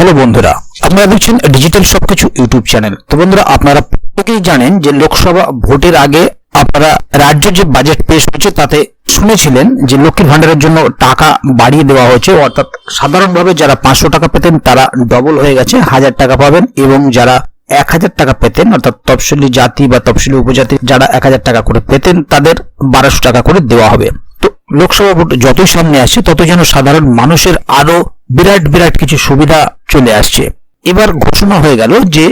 Hello বন্ধুরা, আপনারা দেখছেন ডিজিটাল সবকিছু ইউটিউব চ্যানেল। তো বন্ধুরা, আপনারা প্রত্যেকেই জানেন যে লোকসভা ভোটের আগে আপনারা রাজ্য যে বাজেট পেশ হয়েছে তাতে শুনেছিলেন যে লক্ষ্মীর ভান্ডারের জন্য টাকা বাড়িয়ে দেওয়া হয়েছে। অর্থাৎ সাধারণভাবে যারা পাঁচশো টাকা পেতেন, তারা ডবল হয়ে গেছে, হাজার টাকা পাবেন এবং যারা এক হাজার টাকা পেতেন, অর্থাৎ তফসিলি জাতি বা তফসিলি উপজাতি যারা এক হাজার টাকা করে পেতেন, তাদের বারোশো টাকা করে দেওয়া হবে। তো লোকসভা ভোট যতই সামনে আসছে তত যেন সাধারণ মানুষের আরও বিরাট বিরাট কিছু সুবিধা চলে আসছে। এবার ঘোষণা হয়ে গেল যে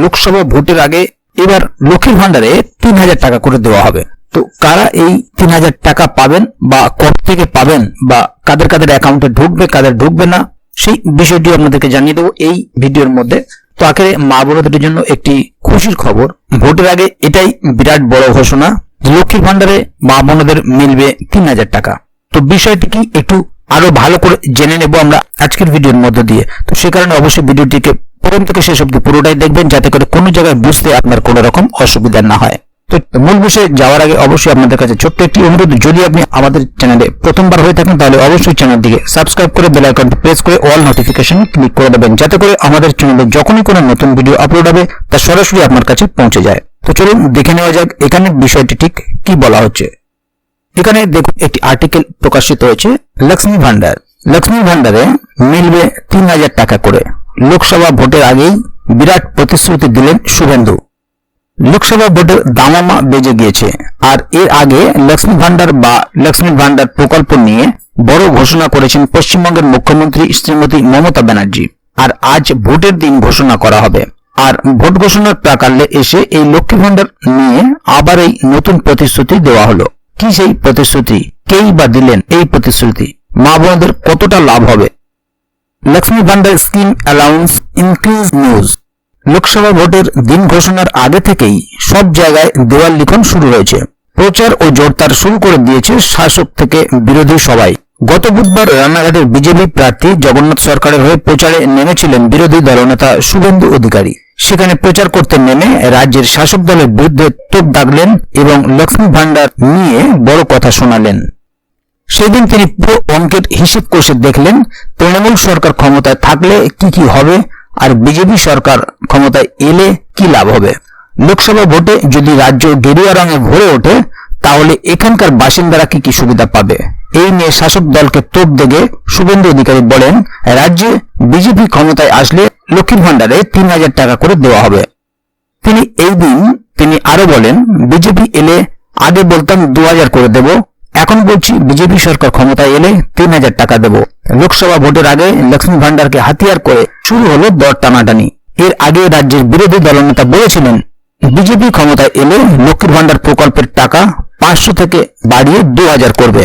লোকসভা ভোটের আগে এবার লক্ষ্মীর ভান্ডারে তিন হাজার টাকা করে দেওয়া হবে। তো কারা এই তিন হাজার টাকা পাবেন বা কত থেকে পাবেন বা কাদের কাদের অ্যাকাউন্টে ঢুকবে, কাদের ঢুকবে না, সেই বিষয়টি আপনাদেরকে জানিয়ে দেবো এই ভিডিওর মধ্যে। তো আখেরে মা বোনদের জন্য একটি খুশির খবর। ভোটের আগে এটাই বিরাট বড় ঘোষণা লক্ষ্মীর ভান্ডারে মা বোনদের মিলবে তিন হাজার টাকা। তো বিষয়টি কি একটু আরও ভালো করে জেনে নেব আমরা আজকের ভিডিওর মধ্য দিয়ে। তো সে কারণে অবশ্যই ভিডিওটিকে প্রথম থেকে শেষ অব্দি পুরোটাই দেখবেন, যাতে করে কোনো জায়গায় বুঝতে আপনার কোনো রকম অসুবিধা না হয়। তো মূল বিষয়ে যাওয়ার আগে অবশ্যই আপনাদের কাছে ছোট্ট একটি অনুরোধ, যদি আপনি আমাদের চ্যানেলে প্রথমবার হয়ে থাকেন, তাহলে অবশ্যই চ্যানেলটিকে সাবস্ক্রাইব করে বেল আইকনটি প্রেস করে অল নোটিফিকেশন ক্লিক করে দেবেন, যাতে করে আমাদের চ্যানেলে যখনই কোনো নতুন ভিডিও আপলোড হবে, তা সরাসরি আপনার কাছে পৌঁছে যায়। তো চলুন দেখে নেওয়া যাক এখানে বিষয়টি ঠিক কি বলা হচ্ছে। এখানে দেখুন একটি আর্টিকেল প্রকাশিত হয়েছে, লক্ষ্মী ভান্ডার। লক্ষ্মী ভান্ডারে মিলবে তিন হাজার টাকা করে। লোকসভা ভোটের আগেই বিরাট প্রতিশ্রুতি দিলেন শুভেন্দু। লোকসভা ভোটের দামামা বেজে গিয়েছে। আর এর আগে লক্ষ্মী ভান্ডার বা লক্ষ্মী ভান্ডার প্রকল্প নিয়ে বড় ঘোষণা করেছেন পশ্চিমবঙ্গের মুখ্যমন্ত্রী শ্রীমতী মমতা ব্যানার্জি। আর আজ ভোটের দিন ঘোষণা করা হবে। আর ভোট ঘোষণার প্রাকালে এসে এই লক্ষ্মী ভান্ডার নিয়ে আবার এই নতুন প্রতিশ্রুতি দেওয়া হলো। কি সেই প্রতিশ্রুতি? কেই বা দিলেন এই প্রতিশ্রুতি? মা বোনদের কতটা লাভ হবে? Lakshmi Bhandar scheme allowance increase news Lok Sabha ভোটের দিন ঘোষণার আগে থেকেই সব জায়গায় দেওয়াল লিখন শুরু হয়েছে। প্রচার ও জোরদার শুরু করে দিয়েছে শাসক থেকে বিরোধী সবাই। গত বুধবার রানাঘাটের বিজেপি প্রার্থী জগন্নাথ সরকারের হয়ে প্রচারে নেমেছিলেন বিরোধী দলনেতা শুভেন্দু অধিকারী। সেখানে প্রচার করতে নেমে রাজ্যের শাসক দলের বিরুদ্ধে তোপ দাগলেন এবং লক্ষ্মী ভান্ডার নিয়ে বড় কথা শোনালেন। সেদিন তিনি পুরো অঙ্কের হিসেব কষে দেখলেন, তৃণমূল সরকার ক্ষমতায় থাকলে কি কি হবে আর বিজেপি সরকার ক্ষমতায় এলে কি লাভ হবে? লোকসভা ভোটে যদি রাজ্য গেরুয়া রঙে ভরে ওঠে, তাহলে এখানকার বাসিন্দারা কি কি সুবিধা পাবে? এই নিয়ে শাসক দলকে তোপ দেগে শুভেন্দু অধিকারী বলেন, রাজ্যে বিজেপি ক্ষমতায় আসলে লক্ষ্মীর ভান্ডারে তিন হাজার টাকা করে দেওয়া হবে। তিনি এই দিন তিনি আরও বলেন, বিজেপি এলে আগে বলতাম দু হাজার করে দেব, এখন বলছি বিজেপি সরকার ক্ষমতায় এলে তিন হাজার টাকা দেব। লোকসভা ভোটের আগে লক্ষ্মী ভান্ডারকে হাতিয়ার করে শুরু হলো দর টানাটানি। এর আগে রাজ্যের বিরোধী দলনেতা বলেছিলেন, বিজেপি ক্ষমতায় এলে লক্ষ্মীর ভান্ডার প্রকল্পের টাকা পাঁচশো থেকে বাড়িয়ে দু হাজার করবে।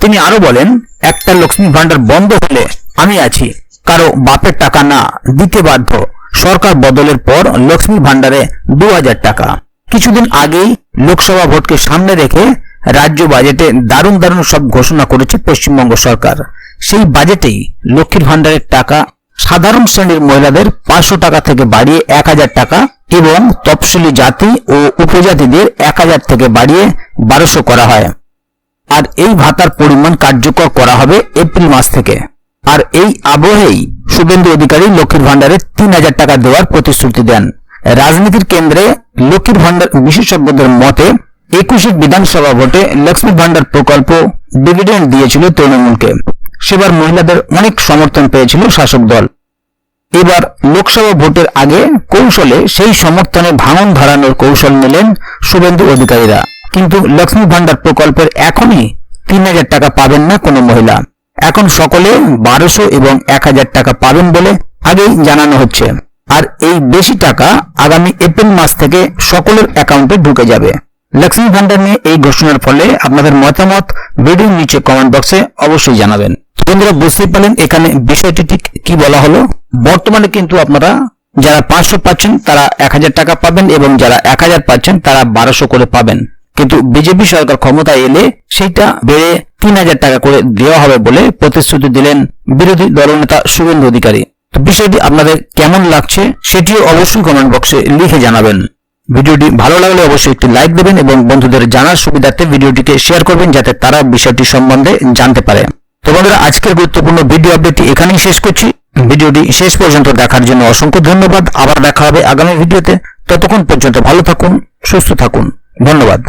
তিনি আরও বলেন, একটা লক্ষ্মী ভান্ডার বন্ধ হলে আমি আছি। কারও বাপের টাকা না দিতে বাধ্য। সরকার বদলের পর লক্ষ্মী ভান্ডারে দু টাকা। কিছুদিন আগেই লোকসভা ভোটকে সামনে রেখে রাজ্য বাজেটে দারুণ দারুণ সব ঘোষণা করেছে পশ্চিমবঙ্গ সরকার। সেই বাজেটেই লক্ষ্মীর ভান্ডারের টাকা সাধারণ শ্রেণির মহিলাদের পাঁচশো টাকা থেকে বাড়িয়ে এক হাজার টাকা এবং তফসিলি জাতি ও উপজাতিদের এক হাজার থেকে বাড়িয়ে বারোশো করা হয়। আর এই ভাতার পরিমাণ কার্যকর করা হবে এপ্রিল মাস থেকে। আর এই আবহেই শুভেন্দু অধিকারী লক্ষ্মীর ভান্ডারে তিন হাজার টাকা দেওয়ার প্রতিশ্রুতি দেন। রাজনীতির কেন্দ্রে লক্ষ্মীর ভান্ডার বিশেষজ্ঞদের মতে, একুশে বিধানসভা ভোটে লক্ষ্মী ভান্ডার প্রকল্প ডিভিডেন্ড দিয়েছিল তৃণমূলকে। সেবার মহিলাদের অনেক সমর্থন পেয়েছিল শাসক দল। এবার লোকসভা ভোটের আগে কৌশলে সেই সমর্থনে ভাঙন ধরানোর কৌশল নিলেন শুভেন্দু অধিকারীরা। কিন্তু লক্ষ্মী ভান্ডার প্রকল্পের এখনই তিন হাজার টাকা পাবেন না কোনো মহিলা। এখন সকলে বারোশো এবং এক হাজার টাকা পাবেন বলে আগেই জানানো হচ্ছে। আর এই বেশি টাকা আগামী এপ্রিল মাস থেকে সকলের অ্যাকাউন্টে ঢুকে যাবে। লক্ষ্মী ভান্ডার নিয়ে এই ঘোষণার ফলে আপনাদের মতামত ভিডিওর নিচে কমেন্ট বক্সে অবশ্যই জানাবেন। বন্ধুরা, বুঝতেই পারলেন এখানে বিষয়টি ঠিক কি বলা হলো? বর্তমানে কিন্তু আপনারা যারা পাঁচশো পাচ্ছেন, তারা এক হাজার টাকা পাবেন এবং যারা এক হাজার পাচ্ছেন, তারা বারোশো করে পাবেন। কিন্তু বিজেপি সরকার ক্ষমতায় এলে সেইটা বেড়ে তিন হাজার টাকা করে দেওয়া হবে বলে প্রতিশ্রুতি দিলেন বিরোধী দলনেতা শুভেন্দু অধিকারী। তো বিষয়টি আপনাদের কেমন লাগছে সেটিও অবশ্যই কমেন্ট বক্সে লিখে জানাবেন। ভিডিওটি ভালো লাগলে অবশ্যই একটি লাইক দেবেন এবং বন্ধুদের জানার সুবিধার্থে ভিডিওটিকে শেয়ার করবেন যাতে তারা বিষয়টি সম্বন্ধে জানতে পারে। তো বন্ধুরা, আজকের গুরুত্বপূর্ণ ভিডিও আপডেটটি এখানেই শেষ করছি। ভিডিওটি শেষ পর্যন্ত দেখার জন্য অসংখ্য ধন্যবাদ। আবার দেখা হবে আগামী ভিডিওতে ততক্ষণ পর্যন্ত ভালো থাকুন, সুস্থ থাকুন। ধন্যবাদ।